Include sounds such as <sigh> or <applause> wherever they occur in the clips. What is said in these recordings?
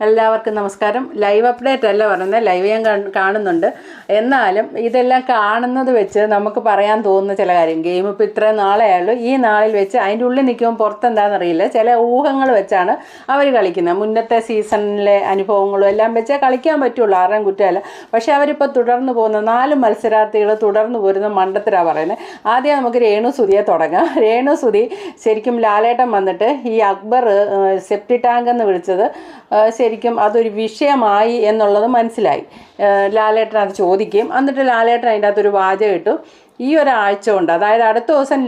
എല്ലാവർക്കും നമസ്കാരം. Live update അല്ല പറയുന്നത്. ലൈവ് ഞാൻ കാണുന്നുണ്ട്. എന്നാലും ഇതെല്ലാം കാണുന്നത് വെച്ച് നമുക്ക് പറയാൻ തോന്നുന്ന ചില കാര്യം. ഗെയിം ഇപ്പോൾ ഇത്രയും നാളെ ആയുള്ളൂ. ഈ നാളിൽ വെച്ച് അതിന്റെ ഉള്ളിൽ നിൽക്കുമ്പോൾ പുറത്തെന്താണെന്നറിയില്ല ചില ഊഹങ്ങൾ വെച്ചാണ് അവർ കളിക്കുന്നത്. മുന്നത്തെ സീസണിലെ അനുഭവങ്ങളും എല്ലാം വെച്ചേ കളിക്കാൻ പറ്റുള്ളൂ. ആരുടെയും കുറ്റമല്ല. പക്ഷേ അവരിപ്പോൾ തുടർന്ന് പോകുന്ന നാല് മത്സരാർത്ഥികൾ തുടർന്ന് പോരുന്ന മണ്ടത്തിലാണ് പറയുന്നത്. ആദ്യം നമുക്ക് രേണു സുതിയെ തുടങ്ങാം. <laughs> രേണു സുതി ശരിക്കും ലാലേട്ടൻ വന്നിട്ട് ഈ അക്ബർ സെപ്റ്റി ടാങ്ക് എന്ന് വിളിച്ചത് ശരിക്കും അതൊരു വിഷയമായി എന്നുള്ളത് മനസ്സിലായി. ലാലേട്ടൻ അത് ചോദിക്കുകയും എന്നിട്ട് ലാലേട്ടൻ അതിന്റെ അകത്തൊരു വാചകം ഇട്ടു. ഈ ഒരാഴ്ച കൊണ്ട് അതായത് അടുത്ത ദിവസം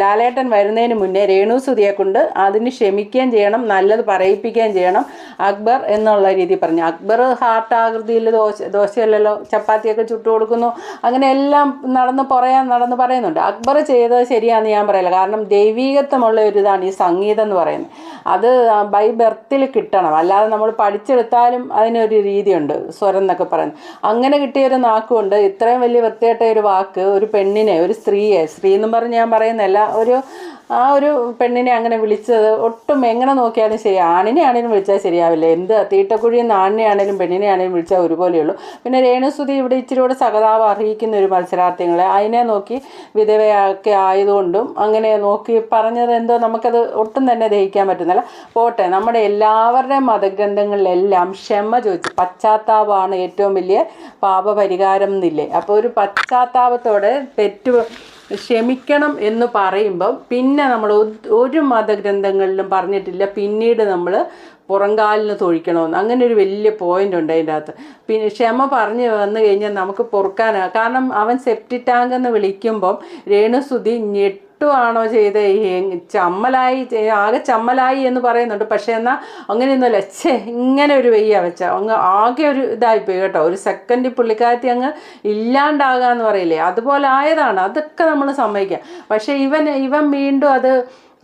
ലാലേട്ടൻ വരുന്നതിന് മുന്നേ രേണു സുതിയെ കൊണ്ട് അതിന് ക്ഷമിക്കുകയും ചെയ്യണം നല്ലത് പറയിപ്പിക്കുകയും ചെയ്യണം അക്ബർ എന്നുള്ള രീതി പറഞ്ഞു. അക്ബർ ഹാർട്ട് ആകൃതിയിൽ ദോശ ദോശയല്ലല്ലോ ചപ്പാത്തിയൊക്കെ ചുട്ടു കൊടുക്കുന്നു. അങ്ങനെ എല്ലാം നടന്ന് പറയാൻ നടന്ന് പറയുന്നുണ്ട്. അക്ബർ ചെയ്തത് ശരിയാണെന്ന് ഞാൻ പറയില്ല. കാരണം ദൈവീകത്വമുള്ള ഒരു ഇതാണ് ഈ സംഗീതം എന്ന് പറയുന്നത്. അത് ബൈ ബർത്തിൽ കിട്ടണം. അല്ലാതെ നമ്മൾ പഠിച്ചെടുത്താലും അതിനൊരു രീതിയുണ്ട് സ്വരം എന്നൊക്കെ പറയുന്നത്. അങ്ങനെ കിട്ടിയൊരു നാക്കുകൊണ്ട് ഇത്രയും വലിയ വൃത്തിയായിട്ട ഒരു വാക്ക് ഒരു പെണ്ണിനെ ഒരു സ്ത്രീയെ സ്ത്രീ എന്നും പറഞ്ഞ് ഞാൻ പറയുന്നല്ല ഒരു ആ ഒരു പെണ്ണിനെ അങ്ങനെ വിളിച്ചത് ഒട്ടും എങ്ങനെ നോക്കിയാലും ശരി ആണിനെ ആണെങ്കിലും വിളിച്ചാൽ ശരിയാവില്ല. എന്ത് തീട്ടക്കുഴിയിൽ നിന്ന് ആണിനെ ആണെങ്കിലും പെണ്ണിനെ ആണെങ്കിലും വിളിച്ചാൽ ഒരുപോലെയുള്ളൂ. പിന്നെ രേണുസുതി ഇവിടെ ഇച്ചിരി കൂടെ സഹതാപം അർഹിക്കുന്ന ഒരു മത്സരാർത്ഥികളെ അതിനെ നോക്കി വിധവയൊക്കെ ആയതുകൊണ്ടും അങ്ങനെ നോക്കി പറഞ്ഞത് എന്തോ നമുക്കത് ഒട്ടും തന്നെ ദഹിക്കാൻ പറ്റുന്നില്ല. പോട്ടെ നമ്മുടെ എല്ലാവരുടെയും മതഗ്രന്ഥങ്ങളിലെല്ലാം ക്ഷമ ചോദിച്ചു പശ്ചാത്താപമാണ് ഏറ്റവും വലിയ പാപപരിഹാരം എന്നില്ലേ? അപ്പോൾ ഒരു പശ്ചാത്താപത്തോടെ തെറ്റ് ക്ഷമിക്കണം എന്ന് പറയുമ്പം പിന്നെ നമ്മൾ ഒരു മതഗ്രന്ഥങ്ങളിലും പറഞ്ഞിട്ടില്ല പിന്നീട് നമ്മൾ പുറങ്കാലിന് തൊഴിക്കണമെന്ന്. അങ്ങനെ ഒരു വലിയ പോയിന്റ് ഉണ്ട് അതിന്റെ അകത്ത്. പിന്നെ ക്ഷമ പറഞ്ഞു വന്ന് കഴിഞ്ഞാൽ നമുക്ക് പൊറുക്കാനാണ് കാരണം അവൻ സെപ്റ്റി ടാങ്ക് എന്ന് വിളിക്കുമ്പം രേണുസുതി ഞെട്ടുവാണോ ചെയ്ത്? ചമ്മലായി ആകെ ചമ്മലായി എന്ന് പറയുന്നുണ്ട്. പക്ഷേ എന്നാൽ അങ്ങനെയൊന്നുമല്ല. ഛേ ഇങ്ങനെ ഒരു വെയ്യ വെച്ച. അങ്ങ് ആകെ ഒരു ഇതായിപ്പോയി കേട്ടോ. ഒരു സെക്കൻഡ് പുള്ളിക്കാരത്തി അങ്ങ് ഇല്ലാണ്ടാകാന്ന് പറയില്ലേ? അതുപോലെ ആയതാണ്. അതൊക്കെ നമ്മൾ സമ്മതിക്കാം. പക്ഷേ ഇവൻ ഇവൻ വീണ്ടും അത്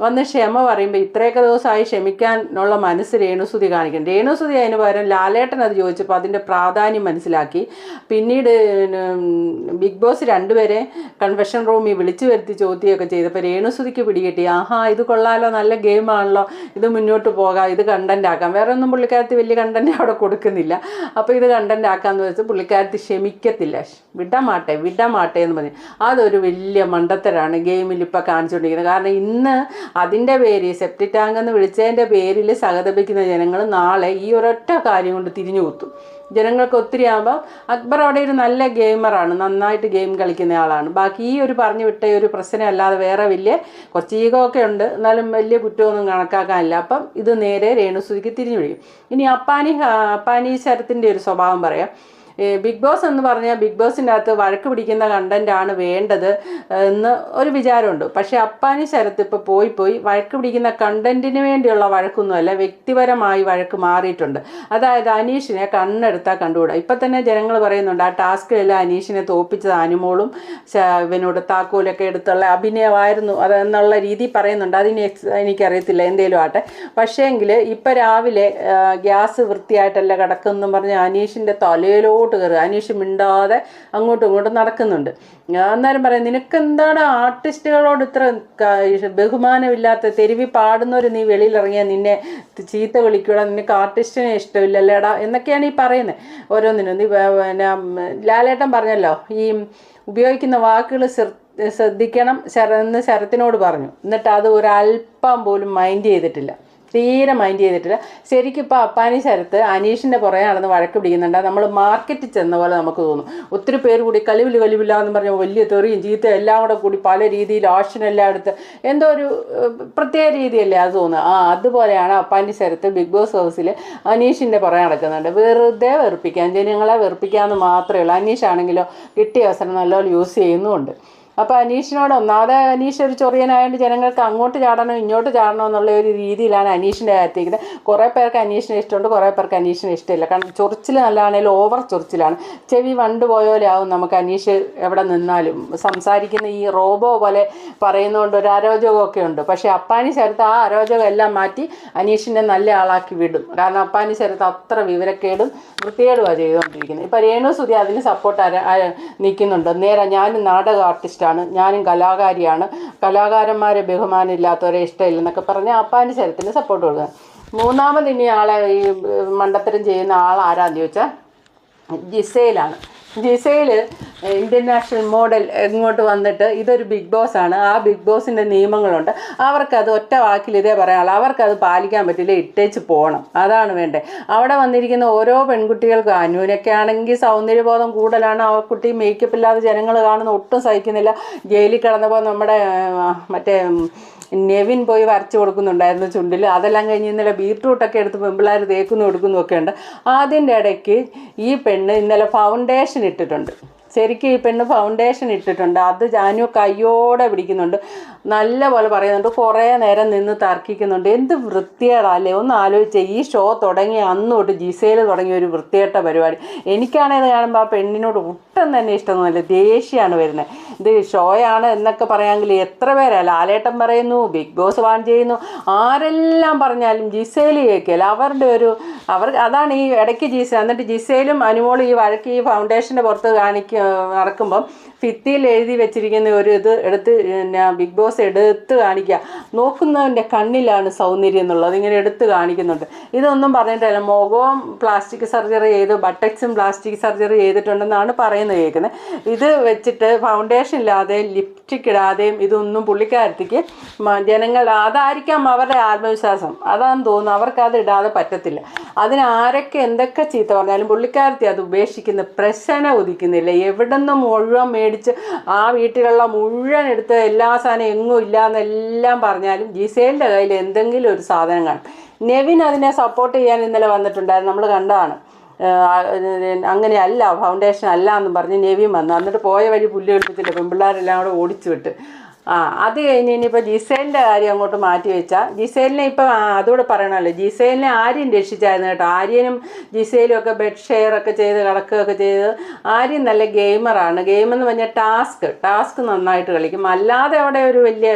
വന്ന് ക്ഷമ പറയുമ്പോൾ ഇത്രയൊക്കെ ദിവസമായി ക്ഷമിക്കാനുള്ള മനസ്സ് രേണുസുതി കാണിക്കണം രേണുസുതി അതിന് പകരം ലാലേട്ടൻ അത് ചോദിച്ചപ്പോൾ അതിന്റെ പ്രാധാന്യം മനസ്സിലാക്കി. പിന്നീട് ബിഗ് ബോസ് രണ്ടുപേരെ കൺഫെഷൻ റൂമിൽ വിളിച്ചു വരുത്തി ചോദ്യമൊക്കെ ചെയ്തപ്പോൾ രേണുസുതിക്ക് പിടികിട്ടി. ആഹാ ഇത് കൊള്ളാലോ നല്ല ഗെയിമാണല്ലോ ഇത് മുന്നോട്ട് പോകാം ഇത് കണ്ടന്റ് ആക്കാം. വേറെ ഒന്നും പുള്ളിക്കാരത്തി വലിയ കണ്ടന്റ് അവിടെ കൊടുക്കുന്നില്ല. അപ്പോൾ ഇത് കണ്ടന്റ് ആക്കാമെന്ന് വെച്ച് പുള്ളിക്കാരത്തി ക്ഷമിക്കത്തില്ല. വിടമാട്ടെ വിടമാട്ടെ എന്ന് പറഞ്ഞു. അതൊരു വലിയ മണ്ടത്തരാണ് ഗെയിമിൽ ഇപ്പോൾ കാണിച്ചുകൊണ്ടിരിക്കുന്നത് കാരണം ഇന്ന് അതിന്റെ പേര് സെപ്റ്റി ടാങ്ക് എന്ന് വിളിച്ചതിന്റെ പേരിൽ സഹതപിക്കുന്ന ജനങ്ങൾ നാളെ ഈ ഒരൊറ്റ കാര്യം കൊണ്ട് തിരിഞ്ഞു കുത്തും. ജനങ്ങൾക്ക് ഒത്തിരി ആകുമ്പോൾ അക്ബർ അവിടെ ഒരു നല്ല ഗെയിമറാണ് നന്നായിട്ട് ഗെയിം കളിക്കുന്ന ആളാണ്. ബാക്കി ഈ ഒരു പറഞ്ഞു വിട്ട ഒരു പ്രശ്നം അല്ലാതെ വേറെ വലിയ കുറച്ച് ഈഗോ ഒക്കെ ഉണ്ട്. എന്നാലും വലിയ കുറ്റമൊന്നും കണക്കാക്കാനില്ല. അപ്പം ഇത് നേരെ രേണുസുതിക്ക് തിരിഞ്ഞു വിളിക്കും ഇനി അപ്പാനി അപ്പാനീശ്വരത്തിന്റെ ഒരു സ്വഭാവം പറയാം. ബിഗ് ബോസ് എന്ന് പറഞ്ഞാൽ ബിഗ് ബോസിന്റെ അകത്ത് വഴക്ക് പിടിക്കുന്ന കണ്ടന്റ് ആണ് വേണ്ടത് എന്ന് ഒരു വിചാരമുണ്ട്. പക്ഷേ അപ്പാനി ശരത്ത് ഇപ്പോൾ പോയി പോയി വഴക്ക് പിടിക്കുന്ന കണ്ടന്റിന് വേണ്ടിയുള്ള വഴക്കൊന്നുമല്ല വ്യക്തിപരമായി വഴക്ക് മാറിയിട്ടുണ്ട്. അതായത് അനീഷിനെ കണ്ണെടുത്താൽ കണ്ടുകൂടാ. ഇപ്പം തന്നെ ജനങ്ങൾ പറയുന്നുണ്ട് ആ ടാസ്കിലെല്ലാം അനീഷിനെ തോപ്പിച്ചത് അനുമോളും ഇവനോട് താക്കോലൊക്കെ എടുത്തുള്ള അഭിനയമായിരുന്നു അതെന്നുള്ള രീതി പറയുന്നുണ്ട്. അതിന് എനിക്കറിയത്തില്ല എന്തേലും ആട്ടെ പക്ഷേ പക്ഷേങ്കിൽ ഇപ്പം രാവിലെ ഗ്യാസ് വൃത്തിയായിട്ടല്ല കിടക്കുമെന്നും പറഞ്ഞ് അനീഷിന്റെ തലയിലോട്ട് കയറുക. അനീഷ് മിണ്ടാതെ അങ്ങോട്ടും ഇങ്ങോട്ടും നടക്കുന്നുണ്ട്. അന്നേരം പറയാം നിനക്ക് എന്താണ് ആർട്ടിസ്റ്റുകളോട് ഇത്ര ബഹുമാനമില്ലാത്ത തെരുവി പാടുന്നവർ നീ വെളിയിലിറങ്ങിയാൽ നിന്നെ ചീത്ത വിളിക്കുക നിനക്ക് ആർട്ടിസ്റ്റിനെ ഇഷ്ടമില്ലല്ലേടാ? എന്നൊക്കെയാണ് ഈ പറയുന്നത്. ഓരോന്നിനും. പിന്നെ ലാലേട്ടൻ പറഞ്ഞല്ലോ ഈ ഉപയോഗിക്കുന്ന വാക്കുകൾ ശ്രദ്ധിക്കണം ശര എന്ന് ശരത്തിനോട് പറഞ്ഞു. എന്നിട്ട് അത് ഒരല്പം പോലും മൈൻഡ് ചെയ്തിട്ടില്ല. തീരെ മൈൻഡ് ചെയ്തിട്ടില്ല. ശരിക്കും ഇപ്പോൾ അപ്പാനി ശരത്ത് അനീഷിന്റെ പുറകെ നടന്ന് വഴക്ക് പിടിക്കുന്നുണ്ട്. നമ്മൾ മാർക്കറ്റിൽ ചെന്ന പോലെ നമുക്ക് തോന്നും. ഒത്തിരി പേര് കൂടി കലിവിൽ കലിവില്ല എന്ന് പറഞ്ഞ വലിയ തെറിയും ചീത്ത എല്ലാം കൂടെ കൂടി പല രീതിയിൽ ആക്ഷനെല്ലാം എടുത്ത് എന്തോ ഒരു പ്രത്യേക രീതിയല്ലേ അത് തോന്നുന്നത്? ആ അതുപോലെയാണ് അപ്പാനി ശരത്ത് ബിഗ് ബോസ് ഹൗസിൽ അനീഷിന്റെ പുറകെ നടക്കുന്നുണ്ട്. വെറുതെ വെറുപ്പിക്കാൻ ജനങ്ങളെ വെറുപ്പിക്കാമെന്ന് മാത്രമേ ഉള്ളൂ. അനീഷ് ആണെങ്കിലോ കിട്ടിയ അവസരം നല്ലപോലെ യൂസ് ചെയ്യുന്നുമുണ്ട്. അപ്പോൾ അനീഷിനോട് ഒന്നാമത് അനീഷ് ഒരു ചൊറിയനായതുകൊണ്ട് ജനങ്ങൾക്ക് അങ്ങോട്ട് ചാടണോ ഇങ്ങോട്ട് ചാടണോ എന്നുള്ള ഒരു രീതിയിലാണ് അനീഷിന്റെ കാര്യത്തിരിക്കുന്നത് കുറേ പേർക്ക് അനീഷിനെ ഇഷ്ടമുണ്ട് കുറേ പേർക്ക് അനീഷിനെ ഇഷ്ടമില്ല. കാരണം ചൊറിച്ചിൽ നല്ലതാണെങ്കിലും ഓവർ ചൊറിച്ചിലാണ്. ചെവി വണ്ട് പോയ ആവും നമുക്ക് അനീഷ് എവിടെ നിന്നാലും. സംസാരിക്കുന്ന ഈ റോബോ പോലെ പറയുന്നതുകൊണ്ട് ഒരു അരോചകമൊക്കെ ഉണ്ട്. പക്ഷേ അപ്പാനി ശരത്ത് ആ അരോചകം എല്ലാം മാറ്റി അനീഷിനെ നല്ല ആളാക്കി വിടും. കാരണം അപ്പാനി ശരത്ത് അത്ര വിവരക്കേടും വൃത്തികേടുമാണ് ചെയ്തുകൊണ്ടിരിക്കുന്നത് ഇപ്പോൾ രേണു സുധി അതിന് സപ്പോർട്ട് നിൽക്കുന്നുണ്ട് നേരെ ഞാൻ നാടക ആർട്ടിസ്റ്റാണ് ഞാനും കലാകാരിയാണ്. കലാകാരന്മാരെ ബഹുമാനമില്ലാത്തവരെ ഇഷ്ടമില്ല ഇഷ്ടമില്ലെന്നൊക്കെ പറഞ്ഞ് അപ്പാന്റെ ശരത്തിന് സപ്പോർട്ട് കൊടുക്കുക മൂന്നാമത് ഇനി ആളെ ഈ മണ്ടത്തരം ചെയ്യുന്ന ആൾ ആരാന്ന് ചോദിച്ചാൽ ജിസയിലാണ് ജിസയിൽ ഇന്ത്യൻ നാഷണൽ മോഡൽ ഇങ്ങോട്ട് വന്നിട്ട് ഇതൊരു ബിഗ് ബോസ് ആണ്. ആ ബിഗ് ബോസിന്റെ നിയമങ്ങളുണ്ട്. അവർക്കത് ഒറ്റ വാക്കിൽ ഇതേ പറയാനുള്ളൂ. അവർക്കത് പാലിക്കാൻ പറ്റില്ല. ഇട്ടേച്ച് പോകണം അതാണ് വേണ്ടത് അവിടെ വന്നിരിക്കുന്ന ഓരോ പെൺകുട്ടികൾക്കും അനുവിനൊക്കെ ആണെങ്കിൽ സൗന്ദര്യബോധം കൂടുതലാണ്. ആ കുട്ടി മേക്കപ്പ് ഇല്ലാതെ ജനങ്ങൾ കാണുന്ന ഒട്ടും സഹിക്കുന്നില്ല. ജയിലിൽ കിടന്നപ്പോൾ നമ്മുടെ മറ്റേ നെവിൻ പോയി വരച്ചു കൊടുക്കുന്നുണ്ടായിരുന്നു ചുണ്ടിൽ അതെല്ലാം കഴിഞ്ഞ് ഇന്നലെ ബീട്രൂട്ടൊക്കെ എടുത്ത് പെമ്പിള്ളേർ തേക്കുന്നു കൊടുക്കുന്നു ഒക്കെ ഉണ്ട്. അതിന്റെ ഇടയ്ക്ക് ഈ പെണ്ണ് ഇന്നലെ ഫൗണ്ടേഷൻ ഇട്ടിട്ടുണ്ട്. ശരിക്കും ഈ പെണ്ണ് ഫൗണ്ടേഷൻ ഇട്ടിട്ടുണ്ട്. അത് ജാനു കയ്യോടെ പിടിക്കുന്നുണ്ട്. നല്ല പോലെ പറയുന്നുണ്ട്. കുറേ നേരം നിന്ന് തർക്കിക്കുന്നുണ്ട്. എന്ത് വൃത്തികേടല്ലേ? ഒന്ന് ആലോചിച്ചേ. ഈ ഷോ തുടങ്ങിയ അന്ന് തൊട്ട് ജിസയിൽ തുടങ്ങിയ ഒരു വൃത്തികെട്ട പരിപാടി. എനിക്കാണേത് കാണുമ്പോൾ ആ പെണ്ണിനോട് ഒട്ടും തന്നെ ഇഷ്ടമൊന്നുമല്ല. ദേഷ്യമാണ് വരുന്നത്. ഇത് ഷോയാണ് എന്നൊക്കെ പറയാമെങ്കിൽ എത്ര പേരാ? ലാലേട്ടൻ പറയുന്നു ബിഗ് ബോസ് വാൻ ചെയ്യുന്നു. ആരെല്ലാം പറഞ്ഞാലും ജിസയിൽ കേൾക്കില്ല. അവരുടെ ഒരു അവർ അതാണ് ഈ ഇടയ്ക്ക് ജിസ എന്നിട്ട് ജിസയിലും അനുമോളും ഈ വഴക്ക് ഈ ഫൗണ്ടേഷന്റെ പുറത്ത് കാണിക്ക നടക്കുമ്പം ഭിത്തിയിൽ എഴുതി വെച്ചിരിക്കുന്ന ഒരു ഇത് എടുത്ത് പിന്നെ ബിഗ് ബോസ് എടുത്ത് കാണിക്കുക നോക്കുന്നവന്റെ കണ്ണിലാണ് സൗന്ദര്യം എന്നുള്ളത്. ഇങ്ങനെ എടുത്ത് കാണിക്കുന്നുണ്ട്. ഇതൊന്നും പറഞ്ഞിട്ടില്ല. മുഖവും പ്ലാസ്റ്റിക് സർജറി ചെയ്ത് ബട്ടക്സും പ്ലാസ്റ്റിക് സർജറി ചെയ്തിട്ടുണ്ടെന്നാണ് പറയുന്നത് കേൾക്കുന്നത്. ഇത് വെച്ചിട്ട് ഫൗണ്ടേഷൻ ഇല്ലാതെ ലിപ്സ്റ്റിക് ഇടാതെയും ഇതൊന്നും പുള്ളിക്കാരത്തിക്ക് ജനങ്ങൾ അതായിരിക്കാം അവരുടെ ആത്മവിശ്വാസം. അതാണെന്ന് തോന്നുന്നു. അവർക്ക് അത് ഇടാതെ പറ്റത്തില്ല. അതിന് ആരൊക്കെ എന്തൊക്കെ ചീത്ത പറഞ്ഞാലും പുള്ളിക്കാരത്തി അത് ഉപേക്ഷിക്കുന്ന പ്രശ്നം ഉദിക്കുന്നില്ല. എവിടെ മുഴുവൻ മേടിച്ച് ആ വീട്ടിലുള്ള മുഴുവൻ എടുത്ത് എല്ലാ സാധനം എങ്ങും ഇല്ല എന്നെല്ലാം പറഞ്ഞാലും ജിസേലിന്റെ കയ്യിൽ എന്തെങ്കിലും ഒരു സാധനം കാണും. നെവിൻ അതിനെ സപ്പോർട്ട് ചെയ്യാൻ ഇന്നലെ വന്നിട്ടുണ്ടായിരുന്നു. നമ്മൾ കണ്ടതാണ്. അങ്ങനെയല്ല ഫൗണ്ടേഷൻ അല്ല എന്നും പറഞ്ഞ് നെവിയും വന്നു. എന്നിട്ട് പോയ വഴി പുല്ല് കളിപ്പിച്ചില്ല പെൺപിള്ളേരെല്ലാം കൂടെ ഓടിച്ചു വിട്ട്. ആ അത് കഴിഞ്ഞ് ഇനിയിപ്പോൾ ജിസേലിന്റെ കാര്യം അങ്ങോട്ട് മാറ്റി വെച്ചാൽ ജിസേലിനെ ഇപ്പം അതോട് പറയണമല്ലോ. ജിസേലിനെ ആര്യൻ രക്ഷിച്ചായിരുന്നു കേട്ടോ. ആര്യനും ജിസേലും ഒക്കെ ബെഡ് ഷെയർ ഒക്കെ ചെയ്ത് കിടക്കുകയൊക്കെ ചെയ്ത് ആര്യൻ നല്ല ഗെയിമറാണ് ഗെയിം എന്ന് പറഞ്ഞാൽ ടാസ്ക് ടാസ്ക് നന്നായിട്ട് കളിക്കും. അല്ലാതെ അവിടെ ഒരു വലിയ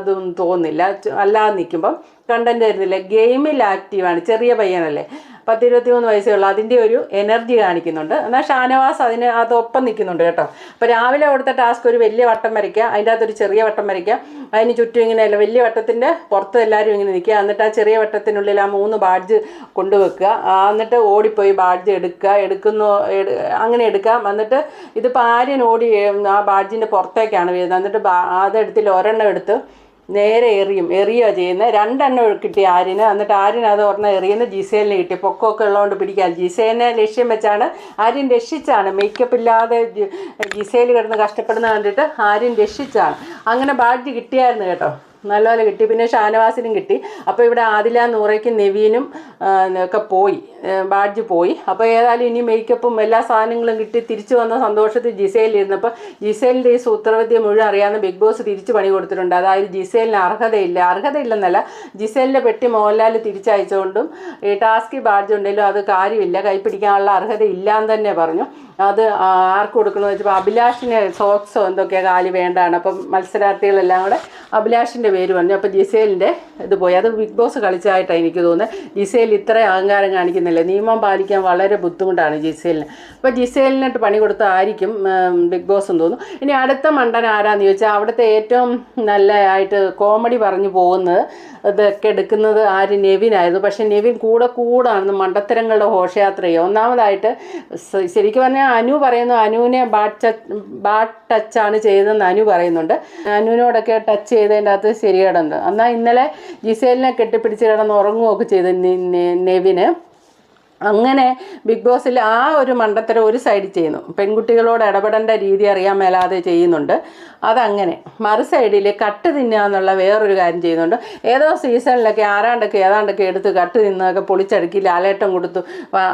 ഇതൊന്നും തോന്നില്ല അല്ലാതെ നിൽക്കുമ്പം കണ്ടന്റ് തരുന്നില്ല ഗെയിമിൽ ആക്റ്റീവാണ് ചെറിയ പയ്യനല്ലേ. പത്ത് ഇരുപത്തി മൂന്ന് വയസ്സേ ഉള്ളൂ അതിന്റെ ഒരു എനർജി കാണിക്കുന്നുണ്ട്. എന്നാൽ ഷാനവാസ് അതിന് അതൊപ്പം നിൽക്കുന്നുണ്ട് കേട്ടോ. അപ്പോൾ രാവിലെ കൊടുത്ത ടാസ്ക് ഒരു വലിയ വട്ടം വരയ്ക്കുക. അതിന്റെ അകത്തൊരു ചെറിയ വട്ടം വരയ്ക്കുക. അതിന് ചുറ്റും ഇങ്ങനെ അല്ല വലിയ വട്ടത്തിന്റെ പുറത്ത് എല്ലാവരും ഇങ്ങനെ നിൽക്കുക. എന്നിട്ട് ആ ചെറിയ വട്ടത്തിനുള്ളിൽ ആ മൂന്ന് ബാഡ്ജ് കൊണ്ടുവെക്കുക. എന്നിട്ട് ഓടിപ്പോയി ബാഡ്ജ് എടുക്കുക. എടുക്കുന്നു അങ്ങനെ എടുക്കാം. എന്നിട്ട് ഇതിപ്പോൾ ആര്യൻ ഓടി ആ ബാഡ്ജിന്റെ പുറത്തേക്കാണ് വീഴുന്നത്. എന്നിട്ട് അതെടുത്തില്ല ഒരെണ്ണം എടുത്ത് നേരെ എറിയും. എറിയുക ചെയ്യുന്നത് രണ്ടെണ്ണം കിട്ടി ആര്യന്. എന്നിട്ട് ആര്യൻ അത് ഒരെണ്ണം എറിയുന്ന. ജിസേലിന് കിട്ടി. പൊക്കമൊക്കെ ഉള്ളതുകൊണ്ട് പിടിക്കാൻ. ജിസേലിനെ ലക്ഷ്യം വെച്ചാണ് ആര്യൻ രക്ഷിച്ചാണ്. മേക്കപ്പ് ഇല്ലാതെ ജിസേൽ കിടന്ന് കഷ്ടപ്പെടുന്ന കണ്ടിട്ട് ആര്യൻ രക്ഷിച്ചാണ്. അങ്ങനെ ബാഡ്ജ് കിട്ടിയായിരുന്നു കേട്ടോ. നല്ലപോലെ കിട്ടി. പിന്നെ ഷാനവാസിനും കിട്ടി. അപ്പോൾ ഇവിടെ ആദില നൂറയ്ക്കും നെവീനും ഒക്കെ പോയി. ബാഡ്ജ് പോയി. അപ്പോൾ ഏതായാലും ഇനി മേക്കപ്പും എല്ലാ സാധനങ്ങളും കിട്ടി തിരിച്ചു വന്ന സന്തോഷത്തിൽ ജിസേലിരുന്നപ്പോൾ ജിസേലിന്റെ ഈ സൂത്രവിദ്യ മുഴുവൻ അറിയാവുന്ന ബിഗ് ബോസ് തിരിച്ചു പണി കൊടുത്തിട്ടുണ്ട്. അതായത് ജിസേലിന് അർഹതയില്ല. അർഹതയില്ലെന്നല്ല ജിസേലിന്റെ പെട്ടി മോഹൻലാൽ തിരിച്ചയച്ചുകൊണ്ടും ഈ ടാസ്കി ബാഡ്ജ് ഉണ്ടെങ്കിലും അത് കാര്യമില്ല കൈപ്പിടിക്കാനുള്ള അർഹത ഇല്ലാന്ന് തന്നെ പറഞ്ഞു. അത് ആർക്ക് കൊടുക്കണമെന്ന് വെച്ചപ്പോൾ അഭിലാഷിന് സോക്സോ എന്തൊക്കെയാ കാലി വേണ്ടാണ്. അപ്പം മത്സരാർത്ഥികളെല്ലാം കൂടെ അഭിലാഷിന്റെ പേര് പറഞ്ഞു. അപ്പോൾ ജിസേലിന്റെ ഇത് പോയി. അത് ബിഗ് ബോസ് കളിച്ചതായിട്ടാണ് എനിക്ക് തോന്നുന്നത്. ജിസേൽ ഇത്ര അഹങ്കാരം കാണിക്കുന്നില്ല. നിയമം പാലിക്കാൻ വളരെ ബുദ്ധിമുട്ടാണ് ജിസേലിന്. അപ്പോൾ ജിസേലിനായിട്ട് പണി കൊടുത്തായിരിക്കും ബിഗ് ബോസ് എന്ന് തോന്നുന്നു. ഇനി അടുത്ത മണ്ടൻ ആരാന്ന് ചോദിച്ചാൽ അവിടുത്തെ ഏറ്റവും നല്ല ആയിട്ട് കോമഡി പറഞ്ഞു പോകുന്നത് ഇതൊക്കെ എടുക്കുന്നത് ആര്? നെവിനായിരുന്നു. പക്ഷേ നെവിൻ കൂടെ കൂടാണ് മണ്ടത്തരങ്ങളുടെ ഘോഷയാത്ര ചെയ്യുക ഒന്നാമതായിട്ട് ശരിക്കും പറഞ്ഞാൽ അനു പറയുന്നു അനുവിനെ ടച്ച് ബാഡ് ടച്ചാണ് ചെയ്തതെന്ന് അനു പറയുന്നുണ്ട്. അനുവിനോടൊക്കെ ടച്ച് ചെയ്തതിന്റെ അകത്ത് ശരികേടുണ്ട് എന്നാൽ ഇന്നലെ ജിസേലിനെ കെട്ടിപ്പിടിച്ച് കിടന്ന് ഉറങ്ങുകയൊക്കെ ചെയ്ത് നെവിന്. അങ്ങനെ ബിഗ് ബോസിൽ ആ ഒരു മണ്ടത്തരം ഒരു സൈഡിൽ ചെയ്യുന്നു. പെൺകുട്ടികളോട് ഇടപെടേണ്ട രീതി അറിയാൻ മേലാതെ ചെയ്യുന്നുണ്ട്. അതങ്ങനെ മറു സൈഡിൽ കട്ട് തിന്നുക എന്നുള്ള വേറൊരു കാര്യം ചെയ്യുന്നുണ്ട്. ഏതോ സീസണിലൊക്കെ ആരാണ്ടൊക്കെ ഏതാണ്ടൊക്കെ എടുത്ത് കട്ട് തിന്നൊക്കെ പൊളിച്ചടുക്കി ലാലേട്ടം കൊടുത്തു.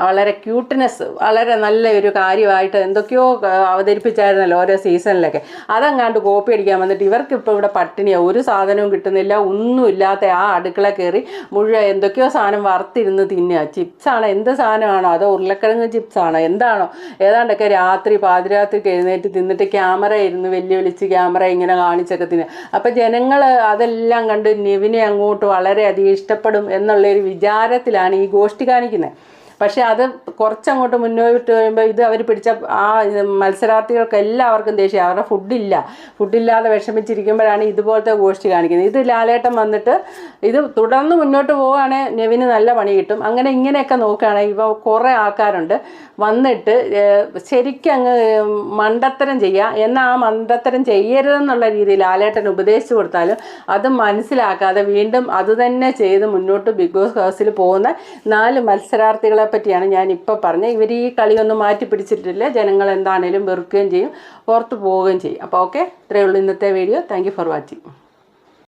വളരെ ക്യൂട്ട്നെസ് വളരെ നല്ല ഒരു കാര്യമായിട്ട് എന്തൊക്കെയോ അവതരിപ്പിച്ചായിരുന്നല്ലോ ഓരോ സീസണിലൊക്കെ അതങ്ങാണ്ട് കോപ്പി അടിക്കാൻ വന്നിട്ട് ഇവർക്ക് ഇപ്പോൾ ഇവിടെ പട്ടിണിയാണ് ഒരു സാധനവും കിട്ടുന്നില്ല. ഒന്നുമില്ലാത്ത ആ അടുക്കള കയറി മുഴുവൻ എന്തൊക്കെയോ സാധനം വറുത്തിരുന്ന് തിന്നുക. ചിപ്സാണ് എന്ത് സാധനമാണോ? അതോ ഉരുളക്കിഴങ്ങ് ചിപ്സാണോ? എന്താണോ? ഏതാണ്ടൊക്കെ രാത്രി പാതിരാത്രിക്ക് എഴുന്നേറ്റ് തിന്നിട്ട് ക്യാമറ ഇരുന്ന് വെല്ലുവിളിച്ച് ക്യാമറ ഇങ്ങനെ കാണിച്ചൊക്കെ തിന്നുക അപ്പം ജനങ്ങൾ അതെല്ലാം കണ്ട് നിവിനെ അങ്ങോട്ട് വളരെയധികം ഇഷ്ടപ്പെടും എന്നുള്ളൊരു വിചാരത്തിലാണ് ഈ ഗോഷ്ടി കാണിക്കുന്നത്. പക്ഷേ അത് കുറച്ചങ്ങോട്ട് മുന്നോട്ട് വരുമ്പോൾ ഇത് അവർ പിടിച്ച ആ മത്സരാർത്ഥികൾക്ക് എല്ലാവർക്കും ദേഷ്യം. അവരുടെ ഫുഡില്ല ഫുഡില്ലാതെ വിഷമിച്ചിരിക്കുമ്പോഴാണ് ഇതുപോലത്തെ ഗോഷ്ഠി കാണിക്കുന്നത്. ഇത് ലാലേട്ടം വന്നിട്ട് ഇത് തുടർന്ന് മുന്നോട്ട് പോവുകയാണെങ്കിൽ നെവിന് നല്ല പണി കിട്ടും. അങ്ങനെ ഇങ്ങനെയൊക്കെ നോക്കുകയാണെങ്കിൽ ഇപ്പോൾ കുറേ ആൾക്കാരുണ്ട്. വന്നിട്ട് ശരിക്കും അങ്ങ് മണ്ടത്തരം ചെയ്യുക എന്നാൽ ആ മണ്ടത്തരം ചെയ്യരുതെന്നുള്ള രീതിയിൽ ലാലേട്ടൻ ഉപദേശിച്ചു കൊടുത്താലും അത് മനസ്സിലാക്കാതെ വീണ്ടും അതുതന്നെ ചെയ്ത് മുന്നോട്ട് ബിഗ് ബോസ് ഹൗസിൽ പോകുന്ന നാല് മത്സരാർത്ഥികളെ പറ്റിയാണ് ഞാൻ ഇപ്പോൾ പറഞ്ഞത്. ഇവർ ഈ കളിയൊന്നും മാറ്റി പിടിച്ചിട്ടില്ല. ജനങ്ങൾ എന്താണേലും വെറുക്കുകയും ചെയ്യും പുറത്ത് പോവുകയും ചെയ്യും. അപ്പോൾ ഓക്കെ ഇത്രയേ ഉള്ളൂ ഇന്നത്തെ വീഡിയോ താങ്ക് ഫോർ വാച്ചിങ്